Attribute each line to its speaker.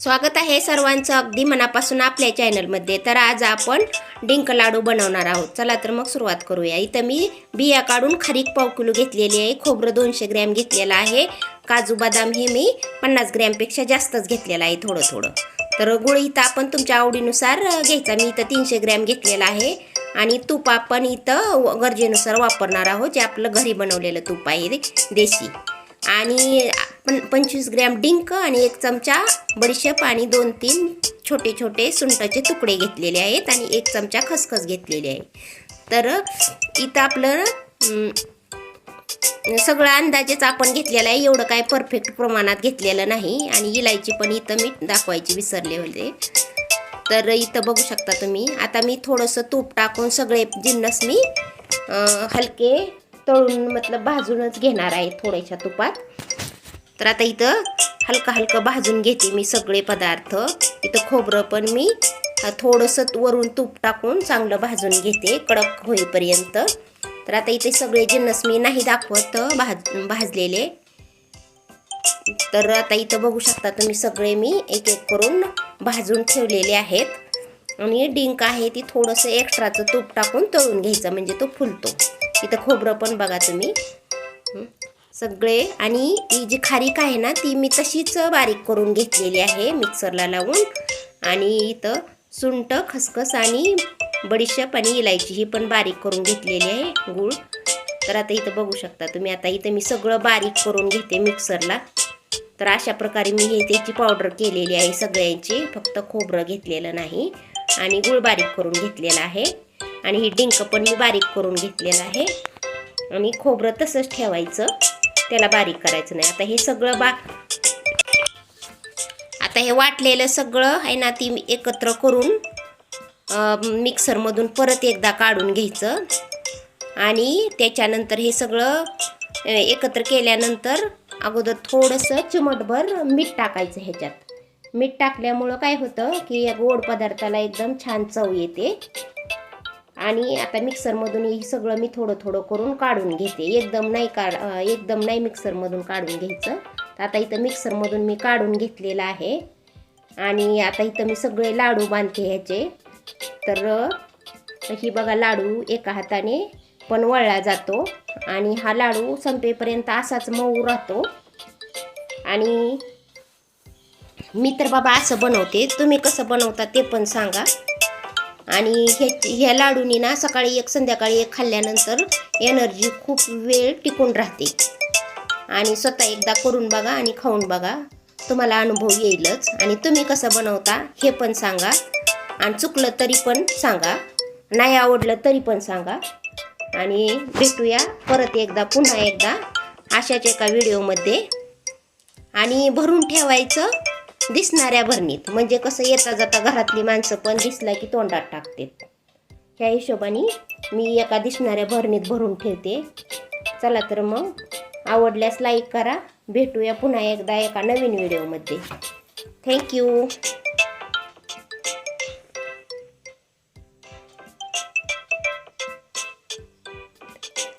Speaker 1: स्वागत आहे सर्वांचं अगदी मनापासून आपल्या चॅनलमध्ये. तर आज आपण डिंक लाडू बनवणार आहोत. चला तर मग सुरुवात करूया. इथं मी बिया काढून खारीक पाव किलो घेतलेली आहे. खोबरं दोनशे ग्रॅम घेतलेलं आहे. काजू बदाम हे मी पन्नास ग्रॅमपेक्षा जास्तच घेतलेलं आहे थोडं थोडं तर गुळ इथं आपण तुमच्या आवडीनुसार घ्यायचा. मी इथं तीनशे ग्रॅम घेतलेला आहे. आणि तूप आपण इथं व- गरजेनुसार वापरणार आहोत. जे आपलं घरी बनवलेलं तूप आहे. देशी. आणि पण पंचवीस ग्रॅम डिंक आणि एक चमचा बडीशेप आणि दोन तीन छोटे छोटे सुंटाचे तुकडे घेतलेले आहेत आणि एक चमचा खसखस घेतलेली आहे. तर इथं आपलं सगळं अंदाजेच आपण घेतलेलं आहे. एवढं काय परफेक्ट प्रमाणात घेतलेलं नाही आणि इलायची पण इथं मी दाखवायची विसरले होते. तर इथं बघू शकता तुम्ही. आता मी थोडंसं तूप टाकून सगळे जिन्नस मी हलके तळून मतलब भाजूनच घेणार आहे थोड्याशा तुपात. तर आता इथं हलकं हलकं भाजून घेते मी सगळे पदार्थ. इथं खोबरं पण मी थोडंसं वरून तूप टाकून चांगलं भाजून घेते कडक होईपर्यंत. तर आता इथे सगळे जिन्नस मी नाही दाखवत भाज भाजलेले. तर आता इथं बघू शकता तुम्ही सगळे मी एक एक करून भाजून ठेवलेले आहेत. आणि डिंक आहे ती थोडंसं एक्स्ट्राचं तूप टाकून तळून घ्यायचं म्हणजे तो फुलतो. इथं खोबरं पण बघा तुम्ही सगळे. आणि ही जी खारीक आहे ना ती मी तशीच बारीक करून घेतलेली आहे मिक्सरला लावून. आणि इथं सुंट खसखस आणि बडीशेप आणि इलायची ही पण बारीक करून घेतलेली आहे गूळ. तर आता इथं बघू शकता तुम्ही आता इथं मी सगळं बारीक करून घेते मिक्सरला. तर अशा प्रकारे मी हे त्याची पावडर केलेली आहे सगळ्यांची फक्त खोबरं घेतलेलं नाही. आणि गुळ बारीक करून घेतलेला आहे. आणि ही डिंक पण मी बारीक करून घेतलेलं आहे. आणि खोबरं तसंच ठेवायचं. त्याला बारीक करायचं नाही. आता हे सगळं बा आता हे वाटलेलं सगळं आहे ना ती एकत्र करून मिक्सरमधून परत एकदा काढून घ्यायचं. आणि त्याच्यानंतर हे सगळं एकत्र केल्यानंतर अगोदर थोडंसं चिमटभर मीठ टाकायचं ह्याच्यात. मीठ टाकल्यामुळं काय होतं की या गोड पदार्थाला एकदम छान चव येते. आणि आता मिक्सरमधून हे सगळं मी थोडं थोडं करून काढून घेते. एकदम नाही काढ एकदम नाही मिक्सरमधून काढून घ्यायचं. तर आता इथं मिक्सरमधून मी काढून घेतलेलं आहे. आणि आता इथं मी सगळे लाडू बांधते ह्याचे. तर ही बघा लाडू एका हाताने पण वळला जातो. आणि हा लाडू संपेपर्यंत असाच मऊ राहतो. आणि मी तर बाबा असं बनवते. तुम्ही कसं बनवता ते पण सांगा. आणि हे ह्या लाडूनी ना सकाळी एक संध्याकाळी एक खाल्ल्यानंतर एनर्जी खूप वेळ टिकून राहते. आणि स्वतः एकदा करून बघा आणि खाऊन बघा. तुम्हाला अनुभव येईलच. आणि तुम्ही कसं बनवता हे पण सांगा. आणि चुकलं तरी पण सांगा. नाही आवडलं तरी पण सांगा. आणि भेटूया परत एकदा पुन्हा एकदा अशाच एका व्हिडिओमध्ये. आणि भरून ठेवायचं. दिसणाऱ्या भरणीत. म्हणजे कसं येता जाता घरातली माणसं पण दिसला की तोंडात टाकतात ह्या हिशोबाने मी एका दिसणाऱ्या भरणीत भरून ठेवते. चला तर मग आवडल्यास लाईक करा. भेटूया पुन्हा एकदा एका नवीन व्हिडिओमध्ये थँक्यू